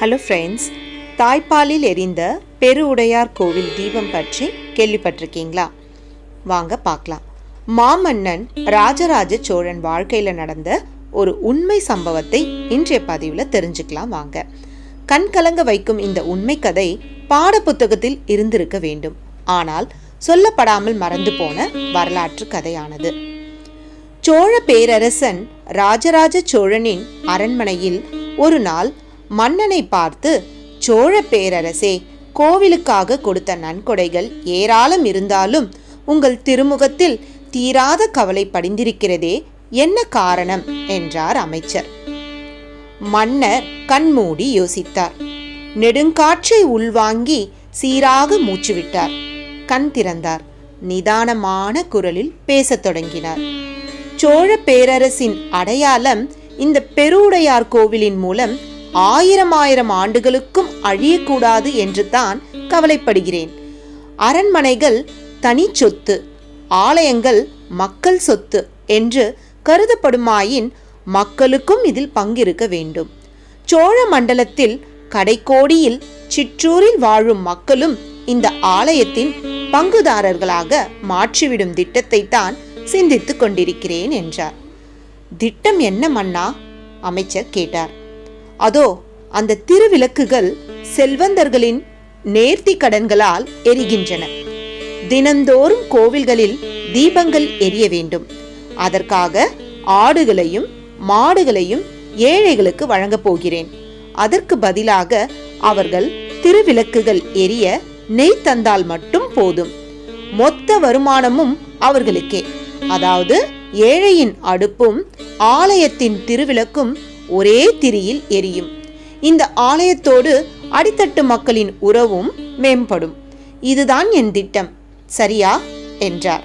Hello friends தாய்ப்பாலில் எரிந்த பெரு உடையார் கோவில் தீபம் பற்றி கேள்விப்பட்டிருக்கீங்களா? வாங்க பார்க்கலாம். மாமன்னன் ராஜராஜ சோழன் வாழ்க்கையில் நடந்த ஒரு உண்மை சம்பவத்தை இன்றைய பதிவில் தெரிஞ்சுக்கலாம் வாங்க. கண் கலங்க வைக்கும் இந்த உண்மை கதை பாடப்புத்தகத்தில் இருந்திருக்க வேண்டும். ஆனால் சொல்லப்படாமல் மறந்து போன வரலாற்று கதையானது. சோழ பேரரசன் ராஜராஜ சோழனின் அரண்மனையில் ஒரு நாள் மன்னனை பார்த்து சோழ பேரரசே கோவிலுக்காக கொடுத்த நன்கொடைகள் ஏராளம் இருந்தாலும் உங்கள் திருமுகத்தில் தீராத கவலை படிந்திருக்கிறதே என்ன காரணம்? என்றார் அமைச்சர். மன்னர் கண்மூடி யோசித்தார். நெடுங்காற்றை உள்வாங்கி சீராக மூச்சுவிட்டார். கண் திறந்தார். நிதானமான குரலில் பேசத் தொடங்கினார். சோழ பேரரசின் அடையாளம் இந்த பெருவுடையார் கோவிலின் மூலம் ஆயிரம் ஆயிரம் ஆண்டுகளுக்கும் அழியக்கூடாது என்று தான் கவலைப்படுகிறேன். அரண்மனைகள் தனி சொத்து ஆலயங்கள் மக்கள் சொத்து என்று கருதப்படுமாயின் மக்களுக்கும் இதில் பங்கிருக்க வேண்டும். சோழ மண்டலத்தில் கடைக்கோடியில் சிற்றூரில் வாழும் மக்களும் இந்த ஆலயத்தின் பங்குதாரர்களாக மாற்றிவிடும் திட்டத்தை தான் சிந்தித்துக் கொண்டிருக்கிறேன் என்றார். திட்டம் என்ன மன்னா? அமைச்சர் கேட்டார். அதோ அந்த திருவிளக்குகள் செல்வந்தர்களின் நேர்த்தி கடன்களால் எரிகின்றன. தினந்தோறும் கோவில்களில் தீபங்கள் எரிய வேண்டும். அதற்காக ஆடுகளையும் மாடுகளையும் ஏழைகளுக்கு வழங்கப் போகிறேன். அதற்கு பதிலாக அவர்கள் திருவிளக்குகள் எரிய நெய் தந்தால் மட்டும் போதும். மொத்த வருமானமும் அவர்களுக்கே. அதாவது ஏழையின் அடுப்பும் ஆலயத்தின் திருவிளக்கும் ஒரே திரியில் எரியும். இந்த ஆலயத்தோடு அடித்தட்டு மக்களின் உறவும் மேம்படும். இதுதான் என் திட்டம். சரியா? என்றார்.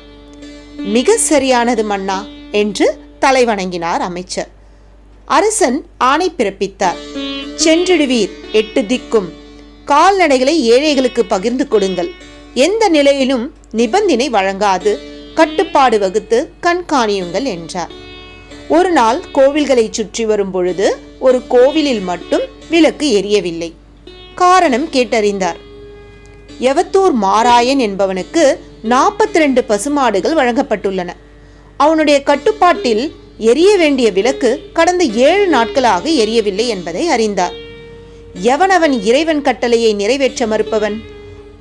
மிக சரியானது மன்னா என்று தலைவணங்கினார் அமைச்சர். அரசன் ஆணை பிறப்பித்தார். சென்றிடுவீர் எட்டு திக்கும். கால்நடைகளை ஏழைகளுக்கு பகிர்ந்து கொடுங்கள். எந்த நிலையிலும் நிபந்தனை வழங்காது. கட்டுப்பாடு வகுத்து கண்காணியுங்கள் என்றார். ஒரு நாள் கோவில்களை சுற்றி வரும் பொழுது ஒரு கோவிலில் மட்டும் விளக்கு எரியவில்லை. காரணம் கேட்டறிந்தார். எவத்தூர் மாராயன் என்பவனுக்கு நாற்பத்தி ரெண்டு பசுமாடுகள் வழங்கப்பட்டுள்ளன. அவனுடைய கட்டுப்பாட்டில் எரிய வேண்டிய விளக்கு கடந்த ஏழு நாட்களாக எரியவில்லை என்பதை அறிந்தார். எவனவன் இறைவன் கட்டளையை நிறைவேற்ற மறுப்பவன்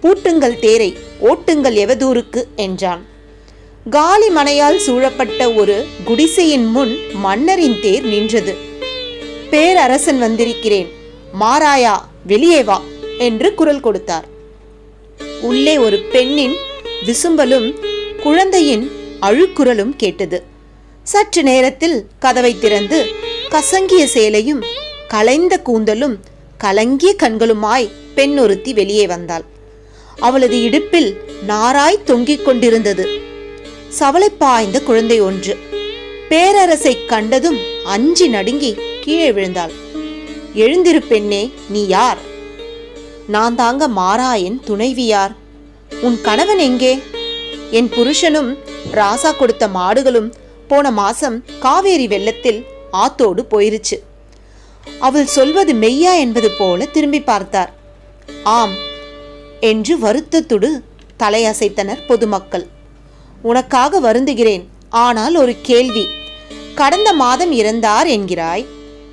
பூட்டுங்கள் தேரை ஓட்டுங்கள் எவதூருக்கு என்றான். காலி மனையால் சூழப்பட்ட ஒரு குடிசையின் முன் மன்னரின் தேர் நின்றது. பேரரசன் வந்திருக்கிறேன். மாராயா வெளியே வா என்று குரல் கொடுத்தார். உள்ளே ஒரு பெண்ணின் விசும்பலும் குழந்தையின் அழுக்குரலும் கேட்டது. சற்று நேரத்தில் கதவை திறந்து கசங்கிய சேலையும் கலைந்த கூந்தலும் கலங்கிய கண்களுமாய் பெண் ஒருத்தி வெளியே வந்தாள். அவளது இடுப்பில் நாராய் தொங்கிக் கொண்டிருந்தது. சவலை பாய்ந்த குழந்தை ஒன்று. பேரரசை கண்டதும் அஞ்சி நடுங்கி கீழே விழுந்தாள். எழுந்திரு பெண்ணே நீ யார்? நான் தாங்க மாராயன் துணைவியார். உன் கணவன் எங்கே? என் புருஷனும் ராசா கொடுத்த மாடுகளும் போன மாசம் காவேரி வெள்ளத்தில் ஆத்தோடு போயிருச்சு. அவள் சொல்வது மெய்யா என்பது போல திரும்பி பார்த்தார். ஆம் என்று வருத்தத்துடு தலையசைத்தனர் பொதுமக்கள். உனக்காக வருந்துகிறேன். ஆனால் ஒரு கேள்வி. கடந்த மாதம் இறந்தார் என்கிறாய்.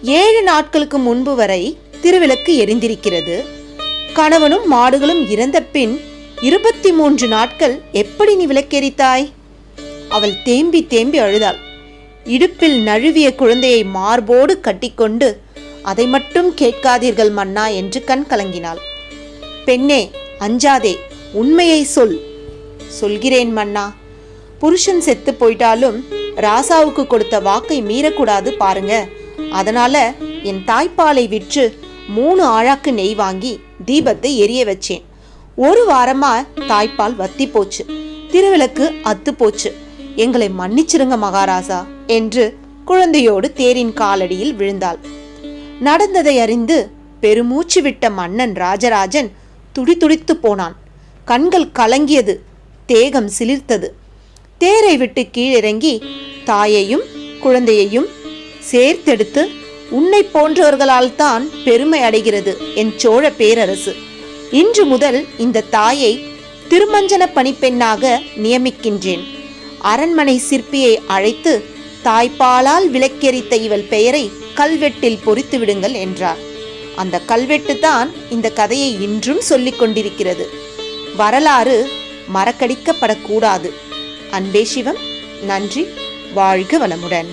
ஏழு நாட்களுக்கு முன்பு வரை திருவிளக்கு எரிந்திருக்கிறது. கணவனும் மாடுகளும் இறந்த பின் இருபத்தி மூன்று நாட்கள் எப்படி நீ விளக்கெரித்தாய்? அவள் தேம்பி தேம்பி அழுதாள். இடுப்பில் நழுவிய குழந்தையை மார்போடு கட்டிக்கொண்டு அதை மட்டும் கேட்காதீர்கள் மன்னா என்று கண் கலங்கினாள். பெண்ணே அஞ்சாதே உண்மையை சொல். சொல்கிறேன் மன்னா. புருஷன் செத்து போயிட்டாலும் ராசாவுக்கு கொடுத்த வாக்கை மீறக்கூடாது பாருங்க. அதனால என் தாய்ப்பாலை விற்று மூணு ஆழாக்கு நெய் வாங்கி தீபத்தை எரிய வச்சேன். ஒரு வாரமா தாய்ப்பால் வத்தி போச்சு. திருவிளக்கு அத்து போச்சு. எங்களை மன்னிச்சிருங்க மகாராசா என்று குழந்தையோடு தேரின் காலடியில் விழுந்தாள். நடந்ததை அறிந்து பெருமூச்சு விட்ட மன்னன் ராஜராஜன் துடிதுடித்து போனான். கண்கள் கலங்கியது. தேகம் சிலிர்த்தது. தேரை விட்டு கீழிறங்கி தாயையும் குழந்தையையும் சேர்த்தெடுத்து உன்னை போன்றவர்களால் தான் பெருமை அடைகிறது என் சோழ பேரரசு. இன்று முதல் இந்த தாயை திருமஞ்சன பணிப்பெண்ணாக நியமிக்கின்றேன். அரண்மனை சிற்பியை அழைத்து தாய்ப்பாலால் விளக்கெரித்த இவள் பெயரை கல்வெட்டில் பொறித்து விடுங்கள் என்றார். அந்த கல்வெட்டு தான் இந்த கதையை இன்றும் சொல்லிக் கொண்டிருக்கிறது. வரலாறு மறக்கடிக்கப்படக்கூடாது. அன்பே சிவம் நன்றி வாழ்க வளமுடன்.